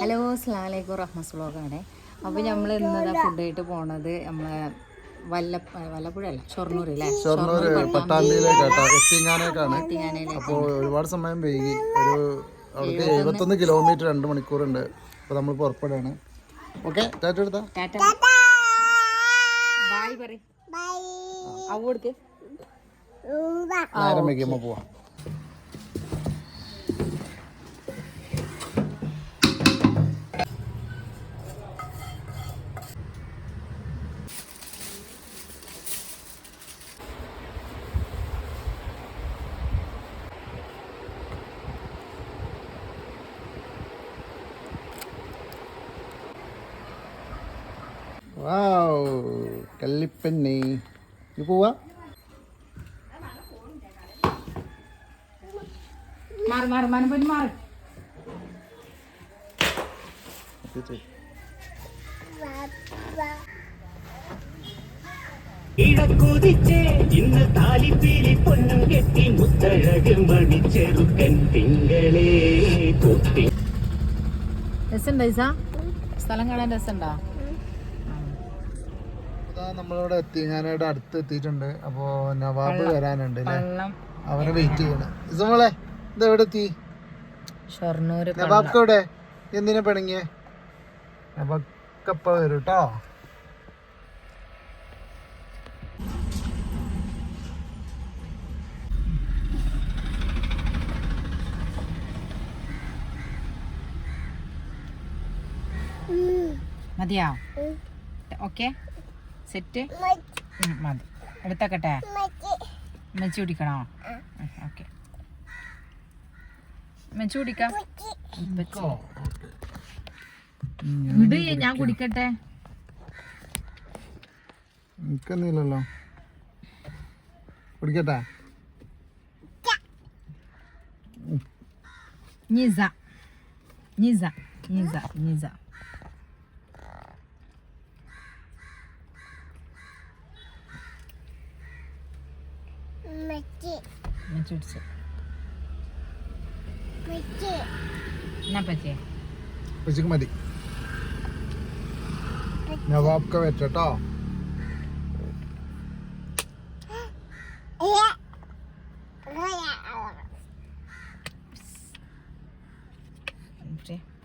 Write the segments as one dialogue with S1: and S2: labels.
S1: Hello അസ്ലാമലൈക്കും റഹ്മസ് വ്ളോഗാണ് അപ്പോൾ നമ്മൾ ഇന്നതാ ഫുഡ് ആയിട്ട് പോണത് നമ്മളെ വല്ല വല്ലപ്പുഴല്ല ഷൊർണൂർ അല്ലേ
S2: ഷൊർണൂർ പട്ടാമ്പിയിലേക്കാട്ടോ എത്തിങ്ങാനേക്കാണ് അപ്പോൾ ഒരുപാട് സമയം വൈകി. ഒരു അവിടേക്ക് എഴുപത്തൊന്ന് കിലോമീറ്റർ രണ്ട് മണിക്കൂറുണ്ട്. അപ്പോൾ നമ്മൾ പുറപ്പെടുകയാണ്. ഓക്കെ ടാറ്റ എടുത്താ?
S1: ടാറ്റ. ബായ് പറ അവ കൊടുക്ക്
S2: നേരം വൈകിയമ്മ പോവാം. വാവ് കല്ലിപ്പെണ്ണി. നീ പോവാ.
S1: മാറി മാറി മനപ്പൻ മാറി.
S3: ഇടക്കുതിച്ചേ ഇന്ന് താലിപ്പീലി പൊന്നും കെട്ടി മുത്തഴക് മണിച്ചെറുക്കൻ തിങ്കളേ. കുട്ടി
S1: രസമുണ്ടോ ഇസ? സ്ഥലം കാണാൻ രസമുണ്ടോ?
S2: അതാ നമ്മളിവിടെ ഞാനിവിടെ അടുത്ത് എത്തിയിട്ടുണ്ട് അപ്പോ നവാബ് വരാനുണ്ട് അവനെ വെയിറ്റ് ചെയ്യണം. ഇസമോളെ ഇത് എവിടെ എത്തി?
S1: ഷൊർണൂര്
S2: നവാബ്ക്ക് എവിടെ? എന്തിനാ പിണങ്ങിയേ? നവാബ്ക്കപ്പ വരും കേട്ടോ
S1: മതിയോ? ഓക്കെ. സെറ്റ് മതി. എടുത്തക്കട്ടെ? മെച്ചു കുടിക്കണോ? ഓക്കെ. മെച്ചു കുടിക്കാം? വിട് ഞാൻ കുടിക്കട്ടെ?
S2: എനിക്കൊന്നുമില്ലല്ലോ. കുടിക്കട്ടെ?
S1: നിസ നിസ നിസ നിസ മെച്ചു കുടിച്ചു എന്നാ പറ്റിയേ
S2: ഉച്ചയ്ക്ക് മതി. നവാബ്ക്ക വെച്ചോ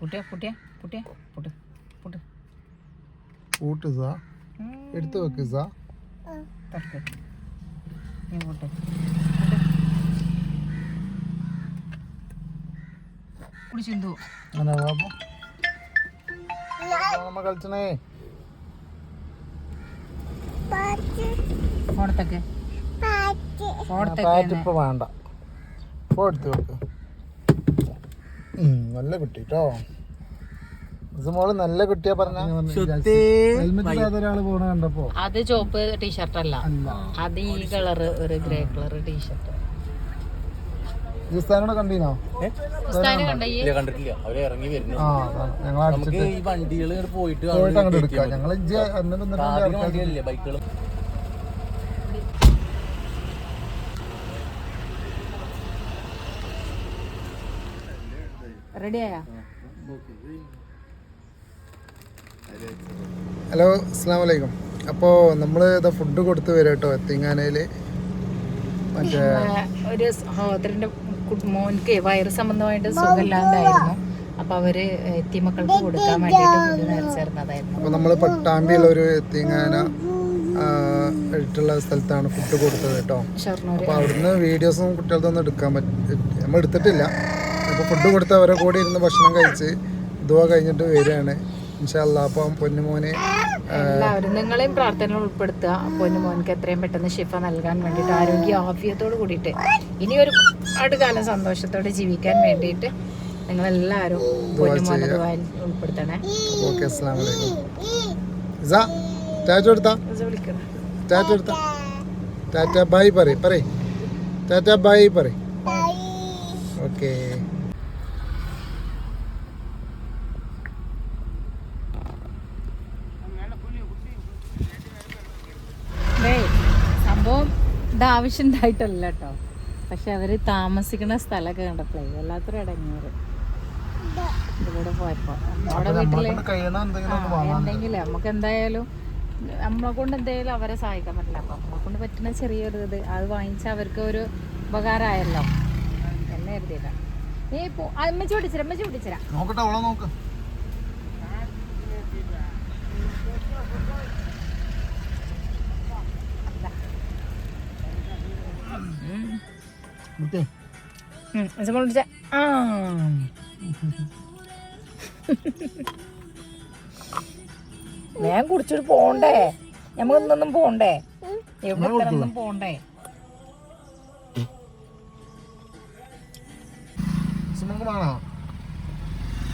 S1: പുട്ടിയ പുട്ടിയ പുട്ടിയ പുട്ട് പുട്ട്.
S2: കൂട്ട് സാ. എടുത്തു വെക്ക് സാ.
S1: തട്ട് കുടിച്ചിന്തു
S2: കളിച്ചണേ.
S1: ഫോണത്തൊക്കെ.
S2: ഇപ്പൊ വേണ്ട. എടുത്തു വെക്ക്. നല്ല കിട്ടിട്ടോ കേട്ടോ മോൾ നല്ല കുട്ടിയാ പറഞ്ഞ. ഹെൽമെറ്റ് ഒരാൾ പോണ കണ്ടപ്പോ.
S1: അത് ചോപ്പ് ടീഷർട്ട് അല്ല. അത് ഈ കളറ് ഒരു ഗ്രേ കളർ ടീഷർട്ട്
S2: കണ്ടീനോ?
S3: കണ്ടിട്ടില്ല. അവരെ ഇറങ്ങി വരുന്നു.
S2: ആ ഞങ്ങൾ അടിച്ചിട്ട്
S3: ഈ വണ്ടികൾ പോയിട്ട്
S2: പോയിട്ട് അങ്ങോട്ട് എടുക്കാം. ഞങ്ങൾ
S3: ബൈക്കുകൾ
S1: റെഡിയായാ
S2: ഹലോ അസ്സാം വലൈക്കും അപ്പോൾ നമ്മൾ ഇതാ ഫുഡ് കൊടുത്തു വരും കേട്ടോ എത്തിങ്ങാനയിൽ മറ്റേ
S1: ഒരു സഹോദരന്റെ മോൻക്ക് വയറ് സംബന്ധമായിട്ട് സുഖമില്ലാണ്ടായിരുന്നു അപ്പൊ അവർ എത്തിമക്കൾക്ക് കൊടുക്കാൻ വേണ്ടിയിട്ട് ഫുഡ് നേർച്ചേർന്നതായിരുന്നു
S2: അപ്പോൾ നമ്മൾ പട്ടാമ്പിയുള്ള ഒരു എത്തിങ്ങാന ആയിട്ടുള്ള സ്ഥലത്താണ് ഫുഡ് കൊടുത്തത് കേട്ടോ
S1: അപ്പൊ
S2: അപ്പോൾ അവിടുന്ന് വീഡിയോസും കുട്ടികൾക്കൊന്നും എടുക്കാൻ പറ്റും നമ്മൾ എടുത്തിട്ടില്ല. അപ്പോൾ ഫുഡ് കൊടുത്ത് അവരെ കൂടെ ഇരുന്ന് ഭക്ഷണം കഴിച്ച് ഇതുവാ കഴിഞ്ഞിട്ട് വരികയാണ് ഇൻഷാല്ല അപ്പം പൊന്നുമോനെ
S1: എല്ലാവരും നിങ്ങളെയും പ്രാർത്ഥന ഉൾപ്പെടുത്തുക. പൊന്നുമോനക്ക് എത്രയും പെട്ടെന്ന് ശിഫ നൽകാൻ വേണ്ടിയിട്ട് ആരോഗ്യ ആഫിയത്തോട് കൂടിയിട്ട് ഇനി ഒരു ഒരുപാട് കാലം സന്തോഷത്തോടെ ജീവിക്കാൻ വേണ്ടിയിട്ട് നിങ്ങളെല്ലാവരും പൊന്നു മോനെ ദുആയിൽ ഉൾപ്പെടുത്തണേ.
S2: ഓക്കെ അസ്സാം
S1: വിളിക്കണം
S2: ടാറ്റ ബൈ പറയും പറയും. ടാറ്റ ബൈ പറയും. ഓക്കെ.
S1: ഇത് ആവശ്യം ഉണ്ടായിട്ടല്ല കേട്ടോ പക്ഷെ അവർ താമസിക്കുന്ന സ്ഥലമൊക്കെ കണ്ടപ്പോഴേ വല്ലാത്തൊരു ഇടങ്ങേറ്. ഇവിടെ പോയപ്പോ. നമ്മുടെ
S2: വീട്ടിൽ എന്തെങ്കിലും
S1: നമുക്ക് എന്തായാലും നമ്മളെ കൊണ്ട് എന്തായാലും അവരെ സഹായിക്കാൻ പറ്റില്ല. അപ്പൊ നമ്മളെ കൊണ്ട് പറ്റുന്ന ചെറിയൊരു ഇത് അത് വാങ്ങിച്ചാൽ അവർക്ക് ഒരു ഉപകാരമായല്ലോ. എന്നെ കരുതിയില്ല നീ പോ അമ്മച്ചി പിടിച്ചിരാ അമ്മച്ചി പിടിച്ചിരാ
S2: നോക്കട്ടെ നോക്ക്. മുത്തേ
S1: പിടിച്ച ആ. ഞാൻ കുടിച്ചിട്ട് പോണ്ടേ. നമ്മൾ ഇന്നൊന്നും പോണ്ടേ. എവിടെ പോണ്ടേ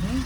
S2: ഉം?